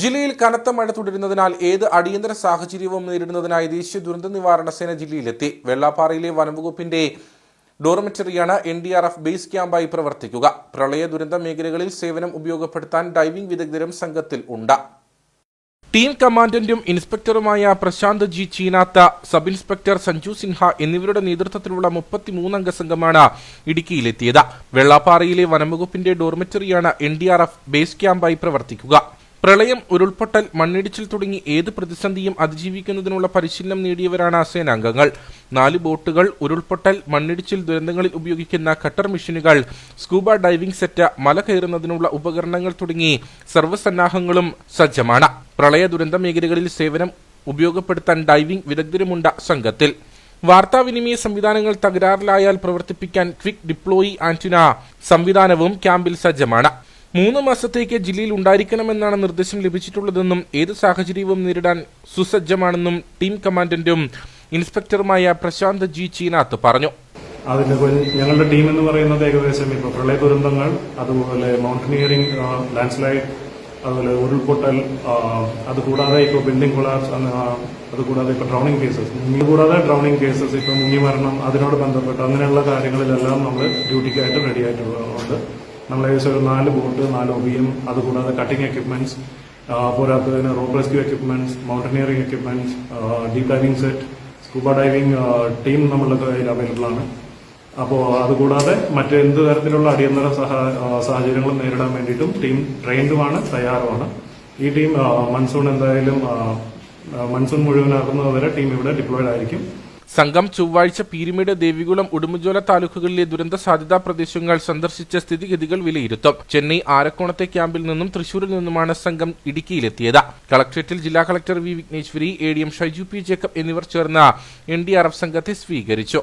ജില്ലയിൽ കനത്ത മഴ തുടരുന്നതിനാൽ ഏത് അടിയന്തര സാഹചര്യവും നേരിടുന്നതിനായി ദേശീയ ദുരന്ത നിവാരണ സേന ജില്ലയിലെത്തി. വെള്ളാപ്പാറയിലെ വനംവകുപ്പിന്റെ ഡോർമെറ്ററിയാണ് N D R F base ക്യാമ്പായി പ്രവർത്തിക്കുക. പ്രളയ ദുരന്ത മേഖലകളിൽ സേവനം ഉപയോഗപ്പെടുത്താൻ ഡൈവിംഗ് വിദഗ്ധരും സംഘത്തിൽ ഉണ്ട്. ടീം കമാൻഡന്റും ഇൻസ്പെക്ടറുമായ Prashanth G Cheenath sub inspector Sanju Sinha എന്നിവരുടെ നേതൃത്വത്തിലുള്ള മുപ്പത്തിമൂന്നംഗ സംഘമാണ് ഇടുക്കിയിലെത്തിയത്. വെള്ളാപ്പാറയിലെ വനംവകുപ്പിന്റെ ഡോർമെറ്ററിയാണ് N D R F base ക്യാമ്പായി പ്രവർത്തിക്കുക. പ്രളയം ഉരുൾപൊട്ടൽ മണ്ണിടിച്ചിൽ തുടങ്ങി ഏത് പ്രതിസന്ധിയും അതിജീവിക്കുന്നതിനുള്ള പരിശീലനം നേടിയവരാണ് സേനാംഗങ്ങൾ. നാല് ബോട്ടുകൾ ഉരുൾപൊട്ടൽ മണ്ണിടിച്ചിൽ ദുരന്തങ്ങളിൽ ഉപയോഗിക്കുന്ന കട്ടർ മെഷീനുകൾ സ്കൂബ ഡൈവിംഗ് സെറ്റ് മല കയറുന്നതിനുള്ള ഉപകരണങ്ങൾ തുടങ്ങി സർവസന്നാഹങ്ങളും സജ്ജമാണ്. പ്രളയ ദുരന്ത മേഖലകളിൽ സേവനം ഉപയോഗപ്പെടുത്താൻ ഡൈവിംഗ് വിദഗ്ധരുമുണ്ട് സംഘത്തിൽ. വാർത്താവിനിമയ സംവിധാനങ്ങൾ തകരാറിലായാൽ പ്രവർത്തിപ്പിക്കാൻ ക്വിക്ക് ഡിപ്ലോയി ആന്റിന സംവിധാനവും ക്യാമ്പിൽ സജ്ജമാണ്. മൂന്ന് മാസത്തേക്ക് ജില്ലയിൽ ഉണ്ടായിരിക്കണമെന്നാണ് നിർദ്ദേശം ലഭിച്ചിട്ടുള്ളതെന്നും ഏത് സാഹചര്യവും നേരിടാൻ സുസജ്ജമാണെന്നും ടീം കമാൻഡന്റും ഇൻസ്പെക്ടറുമായ പ്രശാന്ത് ജി ചീനാത്ത് പറഞ്ഞു. അതിന്റെ ഞങ്ങളുടെ ടീം എന്ന് പറയുന്നത് ഏകദേശം ഇപ്പോൾ പ്രളയ ദുരന്തങ്ങൾ അതുപോലെ മൗണ്ടനിയറിംഗ് ലാൻഡ്സ്ലൈഡ് അതുപോലെ ഉരുൾപൊട്ടൽ അതുകൂടാതെ ഇപ്പോൾ ബിൽഡിംഗ് കൊളാപ്സ് അതുകൂടാതെ ഇപ്പോൾ ഡ്രൗണിംഗ് കേസസ് കൂടാതെ ഡ്രൗണിംഗ് കേസസ് ഇപ്പോൾ മുങ്ങി മരണം അതിനോട് ബന്ധപ്പെട്ട് അങ്ങനെയുള്ള കാര്യങ്ങളിലെല്ലാം നമ്മൾ ഡ്യൂട്ടിക്കായിട്ട് റെഡി ആയിട്ടുള്ളത് നമ്മൾ ഏകദേശം ഒരു നാല് ബോട്ട് നാല് ഒബിയും അതുകൂടാതെ കട്ടിംഗ് എക്യുപ്മെന്റ്സ് പോരാത്തതിന് rope rescue equipments mountaineering equipments deep diving set scuba diving team നമ്മളുടെ കയ്യിൽ അവൈലബിൾ ആണ്. അപ്പോൾ അതുകൂടാതെ മറ്റെന്ത് തരത്തിലുള്ള അടിയന്തര സാഹചര്യങ്ങളും നേരിടാൻ വേണ്ടിയിട്ടും ടീം ട്രെയിൻഡുമാണ് തയ്യാറുമാണ്. ഈ ടീം മൺസൂൺ എന്തായാലും മൺസൂൺ മുഴുവനാക്കുന്നതുവരെ ടീം ഇവിടെ ഡിപ്ലോയിഡ് ആയിരിക്കും. സംഘം ചൊവ്വാഴ്ച പീരുമേട് ദേവികുളം ഉടുമ്പുചോല താലൂക്കുകളിലെ ദുരന്ത സാധ്യതാ പ്രദേശങ്ങൾ സന്ദർശിച്ച സ്ഥിതിഗതികൾ വിലയിരുത്തും. ചെന്നൈ ആരക്കോണത്തെ ക്യാമ്പിൽ നിന്നും തൃശൂരിൽ നിന്നുമാണ് സംഘം ഇടുക്കിയിലെത്തിയത്. കളക്ട്രേറ്റിൽ ജില്ലാ collector V Vigneshwari A D M Shaiju P Jacob എന്നിവർ ചേർന്ന് എൻ ഡി ആർ എഫ് സംഘത്തെ സ്വീകരിച്ചു.